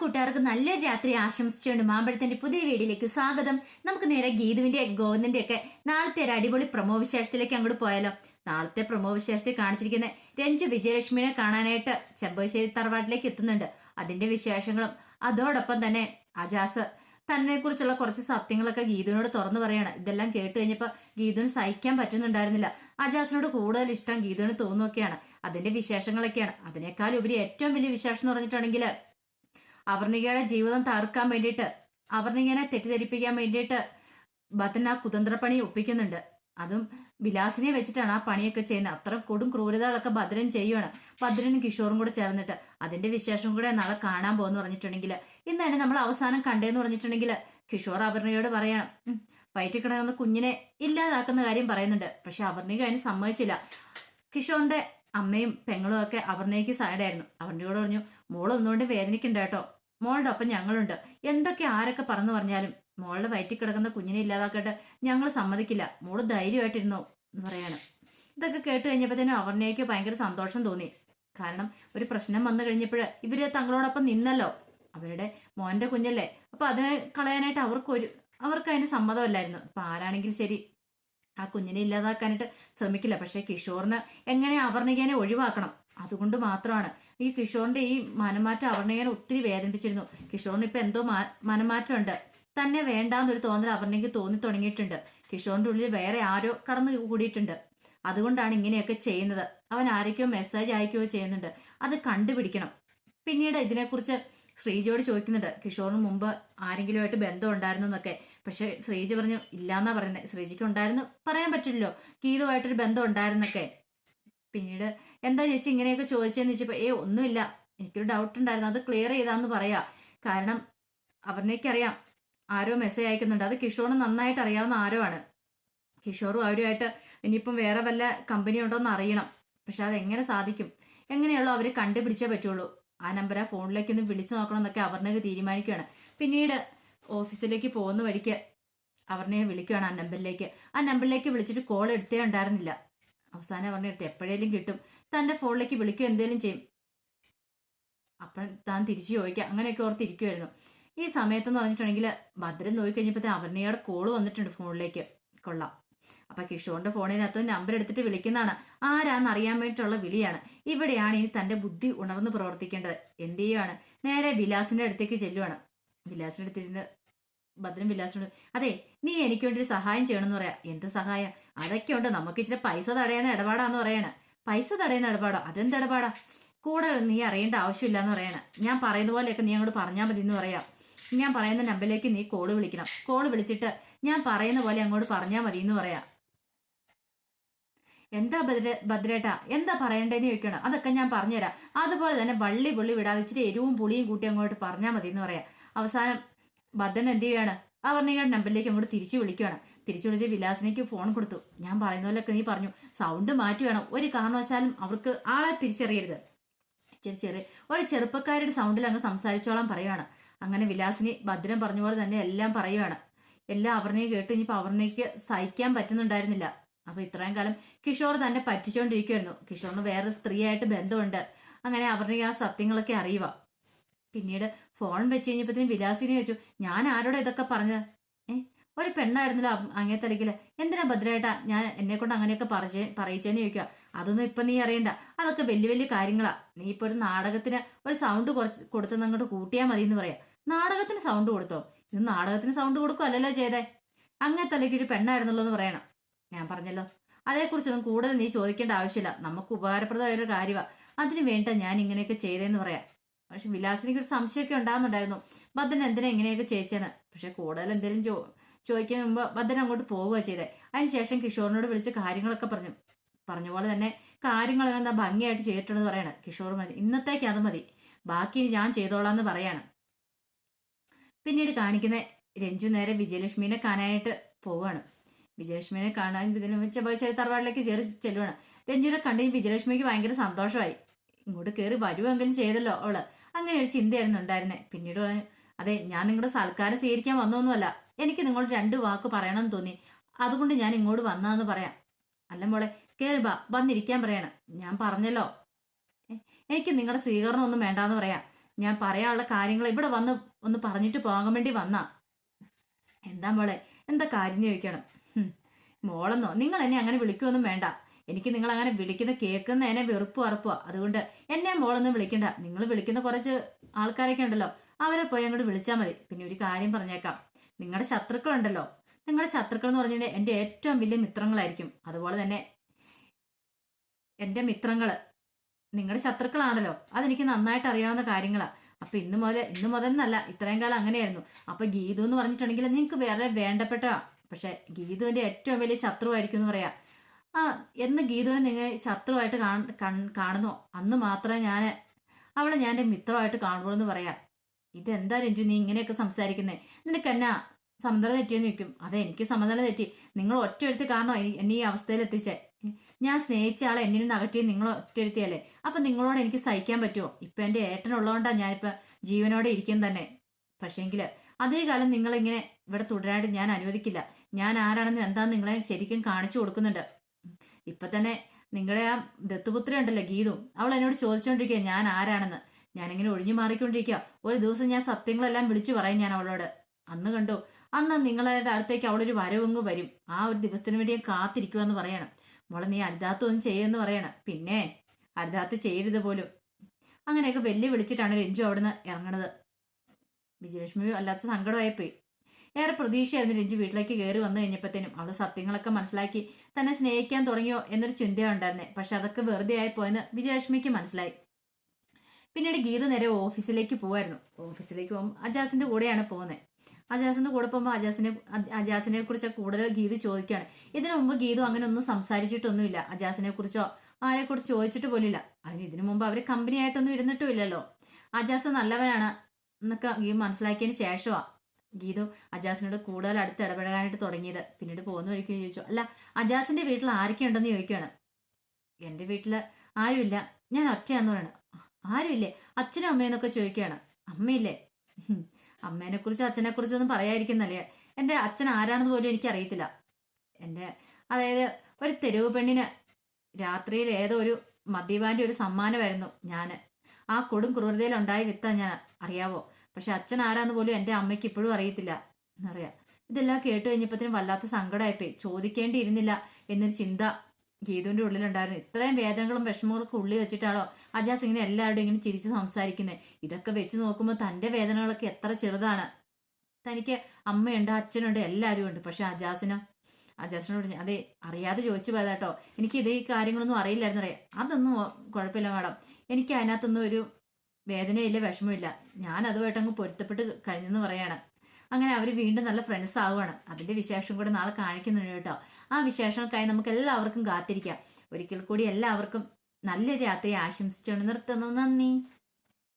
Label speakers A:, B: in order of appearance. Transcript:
A: കൂട്ടുകാർക്ക് നല്ലൊരു രാത്രി ആശംസിച്ചുകൊണ്ട് മാമ്പഴത്തിന്റെ പുതിയ വീഡിയോയിലേക്ക് സ്വാഗതം. നമുക്ക് നേരെ ഗീതുവിന്റെ ഗോവിന്ദന്റെ ഒക്കെ നാളത്തെ ഒരു അടിപൊളി പ്രമോ വിശേഷത്തിലേക്ക് അങ്ങോട്ട് പോയാലോ. നാളത്തെ പ്രമോ വിശേഷത്തിൽ കാണിച്ചിരിക്കുന്ന രഞ്ജു വിജയലക്ഷ്മിനെ കാണാനായിട്ട് ചെമ്പശ്ശേരി തറവാട്ടിലേക്ക് എത്തുന്നുണ്ട്. അതിന്റെ വിശേഷങ്ങളും അതോടൊപ്പം തന്നെ അജാസ് തന്നെ കുറിച്ചുള്ള കുറച്ച് സത്യങ്ങളൊക്കെ ഗീതുവിനോട് തുറന്നു പറയാണ്. ഇതെല്ലാം കേട്ട് കഴിഞ്ഞപ്പോൾ ഗീതുവിന് സഹിക്കാൻ പറ്റുന്നുണ്ടായിരുന്നില്ല. അജാസിനോട് കൂടുതൽ ഇഷ്ടം ഗീതുവിന് തോന്നുകയൊക്കെയാണ് അതിന്റെ വിശേഷങ്ങളൊക്കെയാണ്. അതിനേക്കാൾ ഉപരി ഏറ്റവും വലിയ വിശേഷം എന്ന് പറഞ്ഞിട്ടുണ്ടെങ്കിൽ അവർണികയുടെ ജീവിതം തകർക്കാൻ വേണ്ടിയിട്ട് അവർണികനെ തെറ്റിദ്ധരിപ്പിക്കാൻ വേണ്ടിയിട്ട് ആ കുതന്ത്രപ്പണി ഒപ്പിക്കുന്നുണ്ട്. അതും വിലാസിനെ വെച്ചിട്ടാണ് ആ പണിയൊക്കെ ചെയ്യുന്നത്. അത്ര കൊടും ക്രൂരതകളൊക്കെ ഭദ്രൻ ചെയ്യുവാണ്. ഭദ്രനും കിഷോറും കൂടെ ചേർന്നിട്ട് അതിന്റെ വിശേഷം കൂടെ നാളെ കാണാൻ പോകുന്നു പറഞ്ഞിട്ടുണ്ടെങ്കിൽ ഇന്ന് തന്നെ നമ്മൾ അവസാനം കണ്ടേന്ന് പറഞ്ഞിട്ടുണ്ടെങ്കിൽ കിഷോർ അവർണിയോട് പറയണം "ഉം, വയറ്റിൽ കുഞ്ഞിനെ ഇല്ലാതാക്കുന്ന കാര്യം പറയുന്നുണ്ട്. പക്ഷെ അവർണിക അതിന് സമ്മതിച്ചില്ല. കിഷോറിന്റെ അമ്മയും പെങ്ങളും ഒക്കെ അവർണയ്ക്ക് സൈഡായിരുന്നു കൂടെ പറഞ്ഞു മോളൊന്നുകൊണ്ട് വേദനിക്കണ്ട കേട്ടോ. മോളുടെ ഒപ്പം ഞങ്ങളുണ്ട്. എന്തൊക്കെ ആരൊക്കെ പറഞ്ഞു പറഞ്ഞാലും മോളുടെ വയറ്റിൽ കിടക്കുന്ന കുഞ്ഞിനെ ഇല്ലാതാക്കട്ടെ. ഞങ്ങൾ സമ്മതിക്കില്ല. മോൾ ധൈര്യമായിട്ടിരുന്നോ? എന്ന് പറയാണ്. ഇതൊക്കെ കേട്ട് കഴിഞ്ഞപ്പോഴത്തേനും അവർണയ്ക്ക് ഭയങ്കര സന്തോഷം തോന്നി. കാരണം ഒരു പ്രശ്നം വന്നു കഴിഞ്ഞപ്പോൾ ഇവർ തങ്ങളോടൊപ്പം നിന്നല്ലോ. അവരുടെ മോന്റെ കുഞ്ഞല്ലേ. അപ്പൊ അതിനെ കളയാനായിട്ട് അവർക്ക് ഒരു അവർക്ക് അതിന് സമ്മതമല്ലായിരുന്നു. അപ്പൊ ആരാണെങ്കിലും ശരി ആ കുഞ്ഞിനെ ഇല്ലാതാക്കാനായിട്ട് ശ്രമിക്കില്ല. പക്ഷെ കിഷോറിന് എങ്ങനെ അവർണികേനെ ഒഴിവാക്കണം? അതുകൊണ്ട് മാത്രമാണ് ഈ കിഷോറിന്റെ ഈ മനമാറ്റം അവർണികനെ ഒത്തിരി വേദനിപ്പിച്ചിരുന്നു. കിഷോറിന് ഇപ്പൊ എന്തോ മനമാറ്റം മനമാറ്റമുണ്ട്. തന്നെ വേണ്ടാന്നൊരു തോന്നൽ അവർണിക്ക് തോന്നി തുടങ്ങിയിട്ടുണ്ട്. കിഷോറിന്റെ ഉള്ളിൽ വേറെ ആരോ കടന്നു കൂടിയിട്ടുണ്ട്. അതുകൊണ്ടാണ് ഇങ്ങനെയൊക്കെ ചെയ്യുന്നത്. അവൻ ആരൊക്കെയോ മെസ്സേജ് അയക്കുകയോ ചെയ്യുന്നുണ്ട്. അത് കണ്ടുപിടിക്കണം. പിന്നീട് ഇതിനെക്കുറിച്ച് ശ്രീജയോട് ചോദിക്കുന്നുണ്ട് കിഷോറിന് മുമ്പ് ആരെങ്കിലുമായിട്ട് ബന്ധം ഉണ്ടായിരുന്നു എന്നൊക്കെ? പക്ഷെ ശ്രീജ പറഞ്ഞു ഇല്ലാന്നാ പറയുന്നത് ശ്രീജിക്ക് ഉണ്ടായിരുന്നു പറയാൻ പറ്റില്ലല്ലോ ഗീതുമായിട്ടൊരു ബന്ധം ഉണ്ടായിരുന്നൊക്കെ പിന്നീട് എന്താ ചേച്ചി ഇങ്ങനെയൊക്കെ ചോദിച്ചതെന്ന് ചോദിച്ചപ്പോൾ ഏ ഒന്നുമില്ല എനിക്കൊരു ഡൗട്ട് ഉണ്ടായിരുന്നു അത് ക്ലിയർ ചെയ്താന്ന് പറയാ. കാരണം അവരിനേക്കറിയാം ആരോ മെസ്സേജ് അയക്കുന്നുണ്ട് അത് കിഷോറിന് നന്നായിട്ട് അറിയാവുന്ന ആരോ ആണ്. കിഷോറും അവരുമായിട്ട് ഇനിയിപ്പം വേറെ വല്ല കമ്പനി ഉണ്ടോ എന്ന് അറിയണം പക്ഷെ അതെങ്ങനെ സാധിക്കും? എങ്ങനെയുള്ളൂ അവർ കണ്ടുപിടിച്ചേ പറ്റുള്ളൂ. ആ നമ്പർ ആ ഫോണിലേക്ക് ഒന്ന് വിളിച്ചു നോക്കണം എന്നൊക്കെ അവർണക്ക് തീരുമാനിക്കുകയാണ്. പിന്നീട് ഓഫീസിലേക്ക് പോകുന്ന വഴിക്ക് അവർണയെ വിളിക്കുകയാണ് ആ നമ്പറിലേക്ക് ആ നമ്പറിലേക്ക് വിളിച്ചിട്ട് കോൾ എടുത്തേ ഉണ്ടായിരുന്നില്ല. അവസാനം അവർണ എടുത്ത് എപ്പോഴേലും കിട്ടും. തന്റെ ഫോണിലേക്ക് വിളിക്കുക എന്തേലും ചെയ്യും. അപ്പം താൻ തിരിച്ചു ചോദിക്കുക. അങ്ങനെയൊക്കെ ഓർത്ത് ഇരിക്കുമായിരുന്നു ഈ സമയത്തെന്ന് പറഞ്ഞിട്ടുണ്ടെങ്കിൽ ഭദ്രൻ നോക്കിക്കഴിഞ്ഞപ്പോൾ അവർണയുടെ കോൾ വന്നിട്ടുണ്ട് ഫോണിലേക്ക് കൊള്ളാം. അപ്പൊ കിഷോറിന്റെ ഫോണിനകത്ത് നമ്പർ എടുത്തിട്ട് വിളിക്കുന്നതാണ്. ആരാന്ന് അറിയാൻ വേണ്ടിയിട്ടുള്ള വിളിയാണ്. ഇവിടെയാണ് ഇനി തന്റെ ബുദ്ധി ഉണർന്ന് പ്രവർത്തിക്കേണ്ടത്. എന്ത് ചെയ്യുവാണ്? നേരെ വിലാസിന്റെ അടുത്തേക്ക് ചെല്ലുവാണ്. വിലാസിന്റെ അടുത്തിരുന്ന് ഭദ്രൻ വിലാസിനോട് അതെ നീ എനിക്ക് വേണ്ടി ഒരു സഹായം ചെയ്യണമെന്ന് പറയാ. എന്ത് സഹായം? അതൊക്കെ ഉണ്ട്. നമുക്ക് ഇച്ചിരി പൈസ തടയുന്ന ഇടപാടാന്ന് പറയണ. പൈസ തടയുന്ന ഇടപാടോ? അതെന്ത് ഇടപാടാ? കൂടെ നീ അറിയേണ്ട ആവശ്യമില്ല എന്ന് പറയണ. ഞാൻ പറയുന്ന പോലെയൊക്കെ നീ അങ്ങോട്ട് പറഞ്ഞാൽ മതി എന്ന് പറയാം. ഞാൻ പറയുന്ന നമ്പറിലേക്ക് നീ കോൾ വിളിക്കണം. കോൾ വിളിച്ചിട്ട് ഞാൻ പറയുന്ന പോലെ അങ്ങോട്ട് പറഞ്ഞാൽ മതി എന്ന് പറയാം. എന്താ ഭദ്ര ഭദ്രേട്ടാ? എന്താ പറയണ്ടേന്ന് ചോദിക്കണം? അതൊക്കെ ഞാൻ പറഞ്ഞുതരാം. അതുപോലെ തന്നെ വള്ളി പുള്ളി വിടാതെ എരിവും പുളിയും കൂട്ടി അങ്ങോട്ട് പറഞ്ഞാൽ മതി എന്ന് പറയാം. അവസാനം ഭദ്രൻ എന്ത് ചെയ്യാണ് പറഞ്ഞ നമ്പറിലേക്ക് അങ്ങോട്ട് തിരിച്ചു വിളിക്കുകയാണ് തിരിച്ചു വിളിച്ച് വിലാസിനേക്ക് ഫോൺ കൊടുത്തു. ഞാൻ പറയുന്ന പോലെയൊക്കെ നീ പറഞ്ഞു. സൗണ്ട് മാറ്റി വേണം. ഒരു കാരണവശാലും അവർക്ക് ആളെ തിരിച്ചറിയരുത്. ചെറിയ ചെറിയ ഒരു ചെറുപ്പക്കാരുടെ സൗണ്ടിൽ അങ്ങ് സംസാരിച്ചോളാൻ പറയുവാണ്. അങ്ങനെ വിലാസിനി ഭദ്രൻ പറഞ്ഞ പോലെ തന്നെ എല്ലാം പറയുവാണ്. എല്ലാം അവർണയെ കേട്ട് ഇനിയിപ്പോൾ അവർണയ്ക്ക് സഹിക്കാൻ പറ്റുന്നുണ്ടായിരുന്നില്ല. അപ്പോൾ ഇത്രയും കാലം കിഷോർ തന്നെ പറ്റിച്ചുകൊണ്ടിരിക്കുമായിരുന്നു കിഷോറിന് വേറെ സ്ത്രീയായിട്ട് ബന്ധമുണ്ട്. അങ്ങനെ അവർണയ്ക്ക് ആ സത്യങ്ങളൊക്കെ അറിയുക. പിന്നീട് ഫോൺ വെച്ച് കഴിഞ്ഞപ്പോഴത്തേനും വിലാസിനി ചോദിച്ചു ഞാൻ ആരോട് ഇതൊക്കെ പറഞ്ഞത്? ഏ ഒരു പെണ്ണായിരുന്നല്ലോ അങ്ങനെ അങ്ങേ തലക്കിൽ എന്തിനാ ഭദ്രേട്ടാ ഞാൻ എന്നെ കൊണ്ട് അങ്ങനെയൊക്കെ പറച്ചേ പറയിച്ചേന്ന് ചോദിക്കുക. അതൊന്നും ഇപ്പൊ നീ അറിയണ്ട. അതൊക്കെ വലിയ വലിയ കാര്യങ്ങളാ. നീ ഇപ്പൊ ഒരു നാടകത്തിന് ഒരു സൗണ്ട് കുറച്ച് കൊടുത്തത് അങ്ങോട്ട് കൂട്ടിയാൽ മതി എന്ന് പറയാം. നാടകത്തിന് സൗണ്ട് കൊടുത്തോ? ഇത് നാടകത്തിന് സൗണ്ട് കൊടുക്കുക അല്ലല്ലോ ചെയ്തേ? അങ്ങനെ തലയ്ക്ക് ഒരു പെണ്ണായിരുന്നല്ലോ എന്ന് പറയണം. ഞാൻ പറഞ്ഞല്ലോ. അതേക്കുറിച്ചൊന്നും കൂടുതൽ നീ ചോദിക്കേണ്ട ആവശ്യമില്ല. നമുക്ക് ഉപകാരപ്രദമായ ഒരു കാര്യമാണ് അതിന് വേണ്ട ഞാൻ ഇങ്ങനെയൊക്കെ ചെയ്തേന്ന് പറയാം. പക്ഷെ വിലാസിനിക്ക് ഒരു സംശയമൊക്കെ ഉണ്ടാകുന്നുണ്ടായിരുന്നു ഭദ്രൻ എന്തിനാ ഇങ്ങനെയൊക്കെ ചേച്ചെന്ന് പക്ഷെ കൂടുതൽ എന്തെങ്കിലും ചോ ചോദിക്കാൻ മുമ്പ് ഭദ്രൻ അങ്ങോട്ട് പോവുക ചെയ്തേ. അതിനുശേഷം കിഷോറിനോട് വിളിച്ച് കാര്യങ്ങളൊക്കെ പറഞ്ഞു. പറഞ്ഞ പോലെ തന്നെ കാര്യങ്ങളെല്ലാം എന്താ ഭംഗിയായിട്ട് ചെയ്തിട്ടുണ്ടെന്ന് പറയണം. കിഷോർ മതി. ഇന്നത്തേക്ക് അത് മതി. ബാക്കി ഞാൻ ചെയ്തോളാം എന്ന് പറയാണ്. പിന്നീട് കാണിക്കുന്ന രഞ്ജു നേരെ വിജയലക്ഷ്മിനെ കാണാനായിട്ട് പോവാണ് വിജയലക്ഷ്മിനെ കാണാൻ ഇതിന് ചെബാശ്ശേരി തറവാടിലേക്ക് ചേറി ചെല്ലുവാണ്. രഞ്ജുവിനെ കണ്ടു വിജയലക്ഷ്മിക്ക് ഭയങ്കര സന്തോഷമായി. ഇങ്ങോട്ട് കയറി വരുമെങ്കിലും ചെയ്തല്ലോ അവൾ. അങ്ങനെ ഒരു ചിന്തയായിരുന്നു ഉണ്ടായിരുന്നെ. പിന്നീട് പറഞ്ഞു അതെ ഞാൻ നിങ്ങളുടെ സൽക്കാരം സ്വീകരിക്കാൻ വന്നൊന്നുമല്ല. എനിക്ക് നിങ്ങളോട് രണ്ട് വാക്ക് പറയണമെന്ന് തോന്നി. അതുകൊണ്ട് ഞാൻ ഇങ്ങോട്ട് വന്നതെന്ന് പറയാം. അല്ല മോളെ കയറി ബാ വന്നിരിക്കാൻ പറയണം. ഞാൻ പറഞ്ഞല്ലോ. എനിക്ക് നിങ്ങളുടെ സ്വീകരണം ഒന്നും വേണ്ടാന്ന് പറയാം. ഞാൻ പറയാനുള്ള കാര്യങ്ങൾ ഇവിടെ വന്ന് ഒന്ന് പറഞ്ഞിട്ട് പോകാൻ വേണ്ടി വന്നാ. എന്താ മോളെ? എന്താ കാര്യം ചോദിക്കണം? മോളെന്നോ? നിങ്ങൾ എന്നെ അങ്ങനെ വിളിക്കുമൊന്നും വേണ്ട. എനിക്ക് നിങ്ങൾ അങ്ങനെ വിളിക്കുന്ന കേൾക്കുന്ന എന്നെ വെറുപ്പ് ഉറപ്പോ അതുകൊണ്ട് എന്നെ മോളൊന്നും വിളിക്കണ്ട. നിങ്ങൾ വിളിക്കുന്ന കുറച്ച് ആൾക്കാരൊക്കെ ഉണ്ടല്ലോ അവരെ പോയി അങ്ങോട്ട് വിളിച്ചാൽ മതി. പിന്നെ ഒരു കാര്യം പറഞ്ഞേക്കാം. നിങ്ങളുടെ ശത്രുക്കളുണ്ടല്ലോ നിങ്ങളുടെ ശത്രുക്കൾ എന്ന് പറഞ്ഞിട്ടുണ്ടെങ്കിൽ എന്റെ ഏറ്റവും വലിയ മിത്രങ്ങളായിരിക്കും. അതുപോലെ തന്നെ എന്റെ മിത്രങ്ങൾ നിങ്ങളുടെ ശത്രുക്കളാണല്ലോ. അതെനിക്ക് നന്നായിട്ട് അറിയാവുന്ന കാര്യങ്ങളാണ് അപ്പൊ ഇന്ന് മുതൽ ഇന്ന് മുതൽ എന്നല്ല ഇത്രയും കാലം അങ്ങനെയായിരുന്നു. അപ്പൊ ഗീതു എന്ന് പറഞ്ഞിട്ടുണ്ടെങ്കിൽ നിങ്ങൾക്ക് വേറെ വേണ്ടപ്പെട്ട പക്ഷെ ഗീതുവിന്റെ ഏറ്റവും വലിയ ശത്രുവായിരിക്കും എന്ന് പറയാ. ആ എന്ന് ഗീതുവിനെ നിങ്ങൾ ശത്രുവായിട്ട് കാണ- കാണുന്നു? അന്ന് മാത്രമേ ഞാൻ അവളെ ഞാൻ മിത്രമായിട്ട് കാണുള്ളൂ എന്ന് പറയാം. ഇതെന്താ രഞ്ജു നീ ഇങ്ങനെയൊക്കെ സംസാരിക്കുന്നേ? നിനക്ക് എന്നാ സമനില തെറ്റിയെന്ന് ചോദിക്കും. അതെ എനിക്ക് സമനില തെറ്റി. നിങ്ങൾ ഒറ്റ എഴുത്ത് കാരണം എന്നെ ഈ അവസ്ഥയിൽ എത്തിച്ചേ ഞാൻ സ്നേഹിച്ച ആളെ എന്നെ നിന്ന് അകറ്റി നിങ്ങൾ ഒറ്റയെടുത്തിയല്ലേ അപ്പൊ നിങ്ങളോട് എനിക്ക് സഹിക്കാൻ പറ്റുമോ? ഇപ്പൊ എന്റെ ഏട്ടനുള്ളതുകൊണ്ടാണ് ഞാനിപ്പോ ജീവനോടെ ഇരിക്കും തന്നെ. പക്ഷേങ്കിൽ അതേ കാലം നിങ്ങളിങ്ങനെ ഇവിടെ തുടരാനായിട്ട് ഞാൻ അനുവദിക്കില്ല. ഞാൻ ആരാണെന്ന് എന്താന്ന് നിങ്ങളെ ശരിക്കും കാണിച്ചു കൊടുക്കുന്നുണ്ട്. ഇപ്പൊ തന്നെ നിങ്ങളുടെ ആ ദത്തുപുത്രി ഉണ്ടല്ലോ ഗീതു. അവൾ എന്നോട് ചോദിച്ചുകൊണ്ടിരിക്കുക ഞാൻ ആരാണെന്ന്? ഞാനിങ്ങനെ ഒഴിഞ്ഞു മാറിക്കൊണ്ടിരിക്കുക ഒരു ദിവസം ഞാൻ സത്യങ്ങളെല്ലാം വിളിച്ചു പറയും ഞാൻ അവളോട്. അന്ന് കണ്ടു അന്ന് നിങ്ങളുടെ അടുത്തേക്ക് അവളൊരു വരവങ്ങ് വരും. ആ ഒരു ദിവസത്തിന് വേണ്ടി ഞാൻ കാത്തിരിക്കുക എന്ന് പറയണം. മോളെ നീ അരുതാത്ത ഒന്നും ചെയ്യുമെന്ന് പറയണം. പിന്നെ അരുതാത്ത ചെയ്യരുത് പോലും. അങ്ങനെയൊക്കെ വെല്ലു വിളിച്ചിട്ടാണ് രഞ്ജു അവിടുന്ന് ഇറങ്ങണത്. വിജയലക്ഷ്മി വല്ലാത്ത സങ്കടമായിപ്പോയി. ഏറെ പ്രതീക്ഷയായിരുന്നു രഞ്ജു വീട്ടിലേക്ക് കയറി വന്നു കഴിഞ്ഞപ്പോഴത്തേനും. അവൾ സത്യങ്ങളൊക്കെ മനസ്സിലാക്കി തന്നെ സ്നേഹിക്കാൻ തുടങ്ങിയോ എന്നൊരു ചിന്തയുണ്ടായിരുന്നേ പക്ഷെ അതൊക്കെ വെറുതെ ആയി പോയെന്ന് വിജയലക്ഷ്മിക്ക് മനസ്സിലായി. പിന്നീട് ഗീത നേരെ ഓഫീസിലേക്ക് പോവായിരുന്നു. ഓഫീസിലേക്ക് പോകുമ്പോൾ അജാസിന്റെ കൂടെയാണ് പോകുന്നത് അജാസിന്റെ കൂടെ പോകുമ്പോൾ അജാസിനെ അജാസിനെ കുറിച്ച് കൂടുതൽ ഗീതു ചോദിക്കുകയാണ്. ഇതിനു മുമ്പ് ഗീതു അങ്ങനെ ഒന്നും സംസാരിച്ചിട്ടൊന്നുമില്ല. അജാസിനെ കുറിച്ചോ ആരെ കുറിച്ച് ചോദിച്ചിട്ട് പോലില്ല അതിന് ഇതിനു മുമ്പ് അവർ കമ്പനി ആയിട്ടൊന്നും ഇരുന്നിട്ടുമില്ലല്ലോ. അജാസ് നല്ലവനാണ് എന്നൊക്കെ ഗീ മനസ്സിലാക്കിയതിന് ശേഷമാ ഗീതു അജാസിനോട് കൂടുതൽ അടുത്ത് ഇടപെടാനായിട്ട് തുടങ്ങിയത്. പിന്നീട് പോകുന്ന വഴിക്ക് ചോദിച്ചു അല്ല അജാസിന്റെ വീട്ടിൽ ആരൊക്കെ ഉണ്ടെന്ന് ചോദിക്കുകയാണ്. എന്റെ വീട്ടിൽ ആരുമില്ല. ഞാൻ ഒറ്റയാന്ന് പറയണം. ആരുമില്ലേ? അച്ഛനും അമ്മയെന്നൊക്കെ ചോദിക്കുകയാണ്. അമ്മയില്ലേ. അമ്മേനെ കുറിച്ചും അച്ഛനെ കുറിച്ചൊന്നും പറയാതിരിക്കുന്നല്ലേ? എന്റെ അച്ഛൻ ആരാണെന്ന് പോലും എനിക്ക് അറിയത്തില്ല എന്റെ അതായത് ഒരു തെരുവ് പെണ്ണിന് രാത്രിയിൽ ഏതോ ഒരു മദ്യപാന്റെ ഒരു സമ്മാനമായിരുന്നു ഞാൻ ആ കൊടും ക്രൂരതയിൽ ഉണ്ടായി വിത്താ ഞാൻ അറിയാവോ? പക്ഷെ അച്ഛൻ ആരാന്ന് പോലും എന്റെ അമ്മയ്ക്ക് ഇപ്പോഴും അറിയത്തില്ല. എന്നറിയാം. ഇതെല്ലാം കേട്ട് കഴിഞ്ഞപ്പോഴത്തേനും വല്ലാത്ത സങ്കടമായിപ്പോയി. ചോദിക്കേണ്ടിയിരുന്നില്ല എന്നൊരു ചിന്ത ഗീതുവിന്റെ ഉള്ളിലുണ്ടായിരുന്നു. ഇത്രയും വേദനകളും വിഷമങ്ങളൊക്കെ ഉള്ളി വെച്ചിട്ടാണോ അജാസ് ഇങ്ങനെ എല്ലാവരുടെയും ഇങ്ങനെ ചിരിച്ച് സംസാരിക്കുന്നത് ഇതൊക്കെ വെച്ച് നോക്കുമ്പോൾ തന്റെ വേദനകളൊക്കെ എത്ര ചെറുതാണ്. തനിക്ക് അമ്മയുണ്ട് അച്ഛനുണ്ട് എല്ലാവരും ഉണ്ട്. പക്ഷെ അജാസിനോ അജാസിനോട് അതെ അറിയാതെ ചോദിച്ചു പോയതാട്ടോ എനിക്ക് ഇതേ കാര്യങ്ങളൊന്നും അറിയില്ലായിരുന്നു അറിയാം. അതൊന്നും കുഴപ്പമില്ല മാഡം. എനിക്ക് അതിനകത്തൊന്നും ഒരു വേദനയില്ല വിഷമമില്ല. ഞാൻ അതുമായിട്ട് അങ്ങ് പൊരുത്തപ്പെട്ട് കഴിഞ്ഞെന്ന് പറയാണ്. അങ്ങനെ അവർ വീണ്ടും നല്ല ഫ്രണ്ട്സ് ആവുകയാണ് അതിന്റെ വിശേഷം കൂടെ നാളെ കാണിക്കുന്നുണ്ട് കേട്ടോ. ആ വിശേഷങ്ങൾക്കായി നമുക്ക് എല്ലാവർക്കും കാത്തിരിക്കാം. ഒരിക്കൽ കൂടി എല്ലാവർക്കും നല്ലൊരു രാത്രി ആശംസിച്ചുകൊണ്ട് നിർത്തുന്നു. നന്ദി.